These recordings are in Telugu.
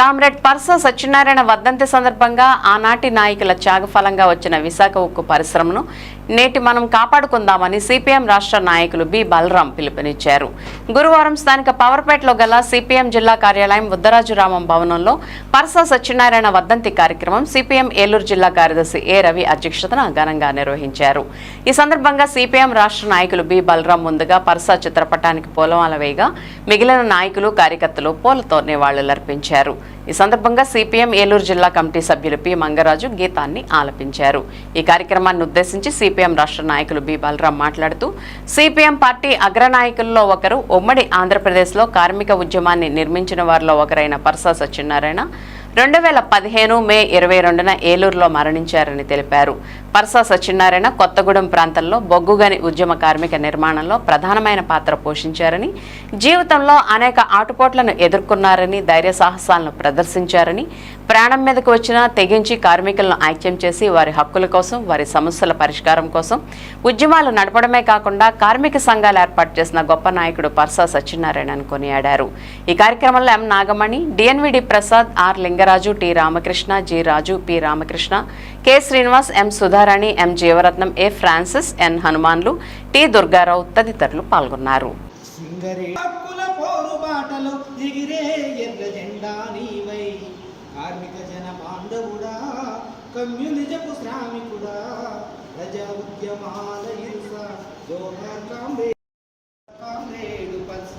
కామ్రేడ్ పర్స సత్యనారాయణ వర్ధంతి సందర్భంగా ఆనాటి నాయకుల త్యాగఫలంగా వచ్చిన విశాఖ ఉక్కు పరిశ్రమను నేటి మనం కాపాడుకుందామని సిపిఎం రాష్ట్ర నాయకులు బి. బలరాం పిలుపునిచ్చారు. గురువారం స్థానిక పవర్పేటలో గల సిపిఎం జిల్లా కార్యాలయం ఉద్దరాజురామం భవనంలో పరస సత్యనారాయణ వర్ధంతి కార్యక్రమం సిపిఎం ఏలూరు జిల్లా కార్యదర్శి ఏ. రవి అధ్యక్షతన ఘనంగా నిర్వహించారు. ఈ సందర్భంగా సిపిఎం రాష్ట్ర నాయకులు బి. బలరాం ముందుగా పర్స చిత్రపటానికి పూలమాల వేయగా మిగిలిన నాయకులు కార్యకర్తలు పూలతో నివాళులర్పించారు ఈ సందర్భంగా సిపిఎం ఏలూరు జిల్లా కమిటీ సభ్యులు పి మంగరాజు గీతాన్ని ఆలపించారు. ఈ కార్యక్రమాన్ని ఉద్దేశించి సిపిఎం రాష్ట్ర నాయకులు బి బాలరాం మాట్లాడుతూ సిపిఎం పార్టీ అగ్రనాయకుల్లో ఒకరు ఉమ్మడి ఆంధ్రప్రదేశ్లో కార్మిక ఉద్యమాన్ని నిర్మించిన వారిలో ఒకరైన పర్సా సత్యనారాయణ రెండు వేల పదిహేను మే ఇరవై రెండున ఏలూరులో మరణించారని తెలిపారు. పర్సా సత్యనారాయణ కొత్తగూడెం ప్రాంతంలో బొగ్గుగని ఉద్యమ కార్మిక నిర్మాణంలో ప్రధానమైన పాత్ర పోషించారని జీవితంలో అనేక ఆటుపోట్లను ఎదుర్కొన్నారని ధైర్య సాహసాలను ప్రదర్శించారని ప్రాణం మీదకు వచ్చినా తెగించి కార్మికులను ఐక్యం చేసి వారి హక్కుల కోసం వారి సమస్యల పరిష్కారం కోసం ఉద్యమాలు నడపడమే కాకుండా కార్మిక సంఘాలు ఏర్పాటు చేసిన గొప్ప నాయకుడు పర్సా సత్యనారాయణ కొనియాడారు. ఈ కార్యక్రమంలో M Nagamani D N V D Prasad R Lingaraju T Ramakrishna G Raju P Ramakrishna K Srinivas M Sudha Sudharani M. Jeevaratnam A. Francis N. Hanumanlu T. Durgarao తదితరులు పాల్గొన్నారు. కమ్యూనిజపు శ్రామికుడా ప్రజా ఉద్యమాల హింస జోహార్ కామ్రే కామ్రేడు పల్స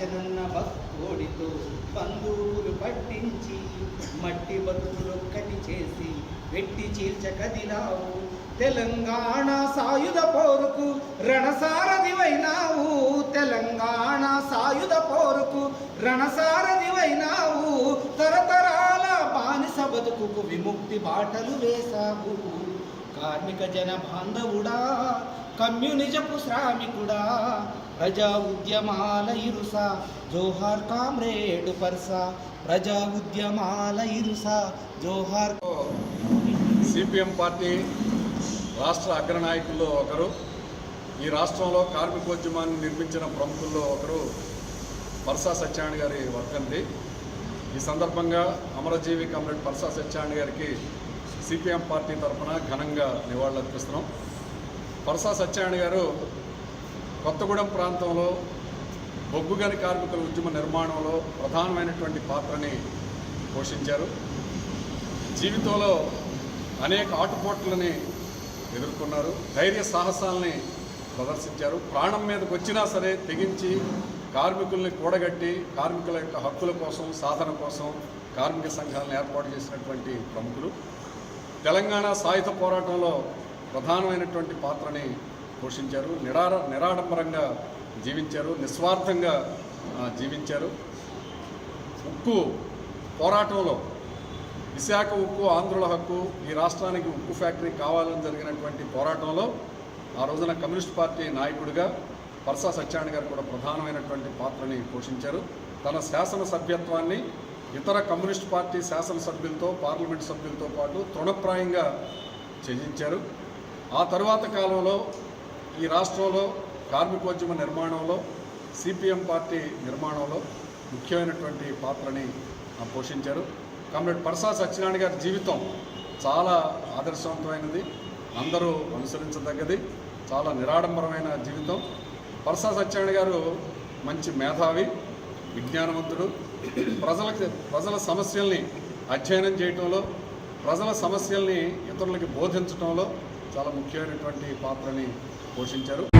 వాంచనన్న భక్తోడితో బంధువులు పట్టించి మట్టి బతుకులొక్కటి చేసి వెట్టి చీల్చ కదిలావు తెలంగాణ సాయుధ పోరుకు రణసారథివైనావు. తెలంగాణ సాయుధ పోరుకు రణసారథివైనావు. తరతరాల బానిస బతుకుకు విముక్తి బాటలు వేశావు. కార్మిక జన బాంధవుడా కమ్యూనిజపు శ్రామికుడా ప్రజా ఉద్యమాల ఇరుస జోహార్ కామ్రేడు పర్స ప్రజా ఉద్యమాల ఇరుస జోహార్ సిపిఎం పార్టీ రాష్ట్ర అగ్రనాయకుల్లో ఒకరు ఈ రాష్ట్రంలో కార్మికోద్యమాన్ని నిర్మించిన ప్రముఖుల్లో ఒకరు పర్సా సత్యనారాయణ గారి వర్ధంతి ఈ సందర్భంగా అమరజీవి కమ్రేడ్ పర్సా సత్యనారాయణ గారికి సిపిఎం పార్టీ తరఫున ఘనంగా నివాళులర్పిస్తున్నాం. పర్సా సత్యనారాయణ గారు కొత్తగూడెం ప్రాంతంలో బొగ్గుగని కార్మికుల ఉద్యమ నిర్మాణంలో ప్రధానమైనటువంటి పాత్రని పోషించారు. జీవితంలో అనేక ఆటుపోట్లని ఎదుర్కొన్నారు. ధైర్య సాహసాలని ప్రదర్శించారు. ప్రాణం మీదకి వచ్చినా సరే తెగించి కార్మికుల్ని కూడగట్టి కార్మికుల యొక్క హక్కుల కోసం సాధన కోసం కార్మిక సంఘాలను ఏర్పాటు చేసినటువంటి ప్రముఖులు. తెలంగాణ సాయుధ పోరాటంలో ప్రధానమైనటువంటి పాత్రని పోషించారు నిరార నిరాడంబరంగా జీవించారు నిస్వార్థంగా జీవించారు. ఉక్కు పోరాటంలో విశాఖ ఉక్కు ఆంధ్రుల హక్కు ఈ రాష్ట్రానికి ఉక్కు ఫ్యాక్టరీ కావాలని జరిగినటువంటి పోరాటంలో ఆ రోజున కమ్యూనిస్ట్ పార్టీ నాయకుడిగా పర్సా సత్యనారాయణ గారు కూడా ప్రధానమైనటువంటి పాత్రని పోషించారు. తన శాసన సభ్యత్వాన్ని ఇతర కమ్యూనిస్ట్ పార్టీ శాసనసభ్యులతో పార్లమెంట్ సభ్యులతో పాటు తృణప్రాయంగా త్యజించారు. ఆ తరువాత కాలంలో ఈ రాష్ట్రంలో కార్మికోద్యమ నిర్మాణంలో సిపిఎం పార్టీ నిర్మాణంలో ముఖ్యమైనటువంటి పాత్రని పోషించారు. కామ్రేడ్ ప్రసాద్ సత్యనారాయణ గారి జీవితం చాలా ఆదర్శవంతమైనది అందరూ అనుసరించదగ్గది చాలా నిరాడంబరమైన జీవితం. ప్రసాద్ సత్యనారాయణ గారు మంచి మేధావి విజ్ఞానవంతుడు. ప్రజలకు ప్రజల సమస్యల్ని అధ్యయనం చేయటంలో ప్రజల సమస్యల్ని ఇతరులకి బోధించడంలో చాలా ముఖ్యమైనటువంటి పాత్రని పోషించారు.